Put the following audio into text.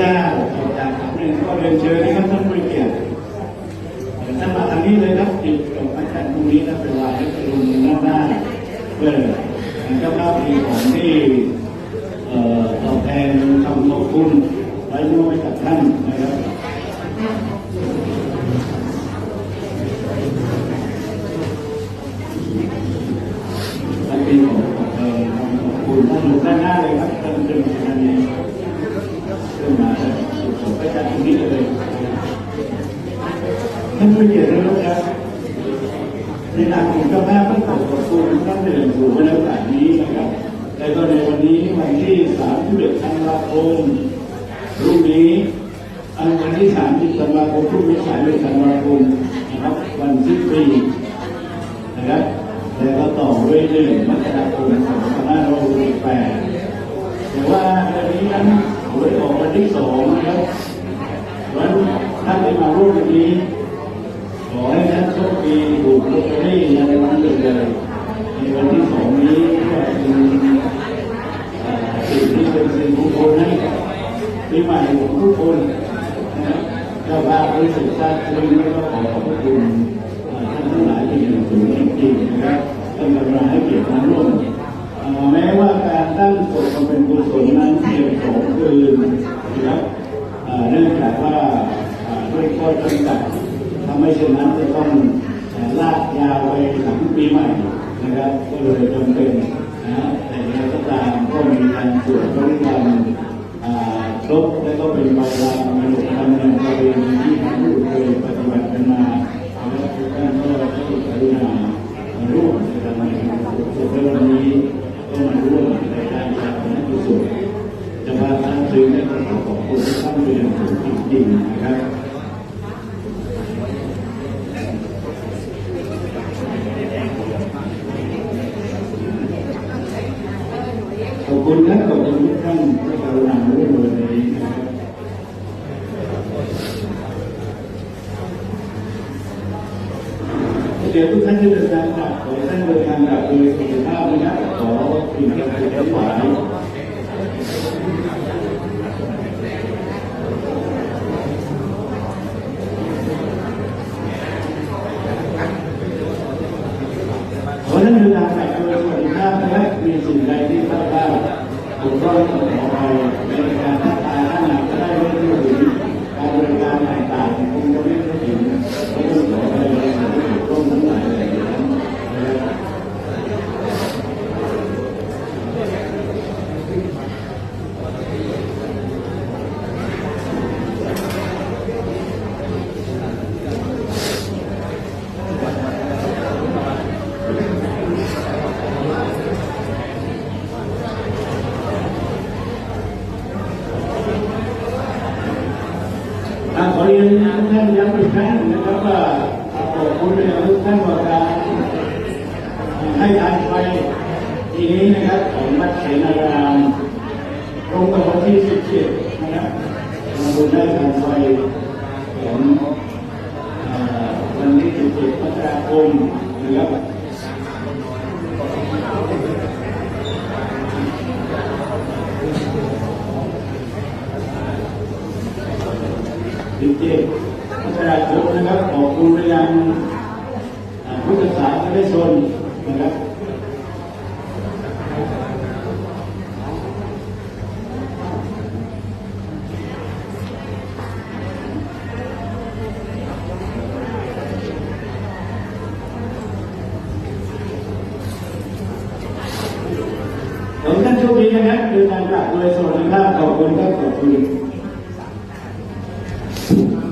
เจ้าต่อจากสามเณรก็เรียนเชิญนะครับท่านผู้เกียรติท่านมาทางนี้เลยครับติดกับอาจารย์ตรงนี้นะเป็นลายให้ไปลงด้าหน้าเพื่อเจ้าภาพมีของที่เอ่อตอบแทนคำขอบคุณไว้มอบให้กับท่านนะครับท่านเป็นของเอ่อขอบคุณท่านอยู่ด้านหน้าเลยครับท่านเป็นประธานนี้ ขึ้นมาสุดสดไปจากตรงนี้เลยท่านผู้เกียรตินะครับในนามของเจ้าแม่ต้องขอขอบคุณท่านเป็นอย่างสูงในโอกาสนี้นะครับและก็ในวันนี้วันที่31ธันวาคมรุ่งนี้อันวันที่30ธันวาคมพรุ่งนี้31ธันวาคมนะครับวันสิ้นปีนะครับแล้วก็ต่อด้วยเรื่องมกราคม2568แต่ว่าวันนี้นั้น หวยออกวันที่สองนะครับวันท่านได้มาร่วมวันนี้ ขอให้ท่านโชคดีถูกลอตเตอรี่ในวันเกิดเลยในวันที่สองนี้ก็เป็นเอ่อสิ่งที่เป็นสิ่งมงคลให้ปีใหม่ของทุกคนนะครับเจ้าภาพบริสุทธิ์ทราบซึ้งแล้วก็ขอขอบพระคุณท่านทั้งหลายเป็นอย่างสูงจริงๆนะครับท่านกำลังให้เกียรติมาร่วมเอ่อแม้ว่าการตั้งศพบำเพ็ญกุศลนั้นเพียงสองคืนนะครับเอ่อเนื่องจากว่าเอ่อด้วยข้อจำกัด ทำให้เช่นนั้นจะต้องเอ่อลากยาวไปถึงปี ใหม่นะครับก็เลยจำเป็นนะฮะแต่อย่างก็ตามก็มีการตรวจพระวิญญาณอ่าครบและก็เป็นบาลามมนุษย์ธรรมในระเพณีที่ท่านผู้เคยปฏิบัติกันมาแล้วทุกท่านก็ได้กรุณาร่วมในการในสุดในวันนี้ก็มาร่วมในการจัดงานกุศลจะพาท่านซื้อและขอขอบคุณทุกท่านเป็นอย่างสูงจริงๆนะครับ ขอบ คุณนะขอบคุณทุกท่านที่กรุณาร่วมมือนี้นะครับเดี๋ยวทุกท่านที่เดินทางกลับขอให้ท่านเดินทางกลับโดยสุขภาพนะครับขอสิ่งที่ท่านทั้งหลายขอท่านเดินทางกลับโดยสวัสดิภาพนะครับมีสิ่งใดที่พลาด พลาดถู ยนทุกท่านย้ำอีกครั้งนะครับว่าขอบคุณทุกท่านว่าการให้ทานไฟทีนี้นะครับของวัดเสนารามตรงกับวันที่ 17 นะครับมาบุญได้ทานไฟของวันที่ 17มกราคมนะครับ จริงๆประชาชนนะครับขอบคุณไปยังอ่าพุทธศาสนิกชนนะครับขอให้ท่านโชคดีนะครับเดินทางกลับโดยสวัสดิภาพขอบคุณครับขอบคุณ Deus.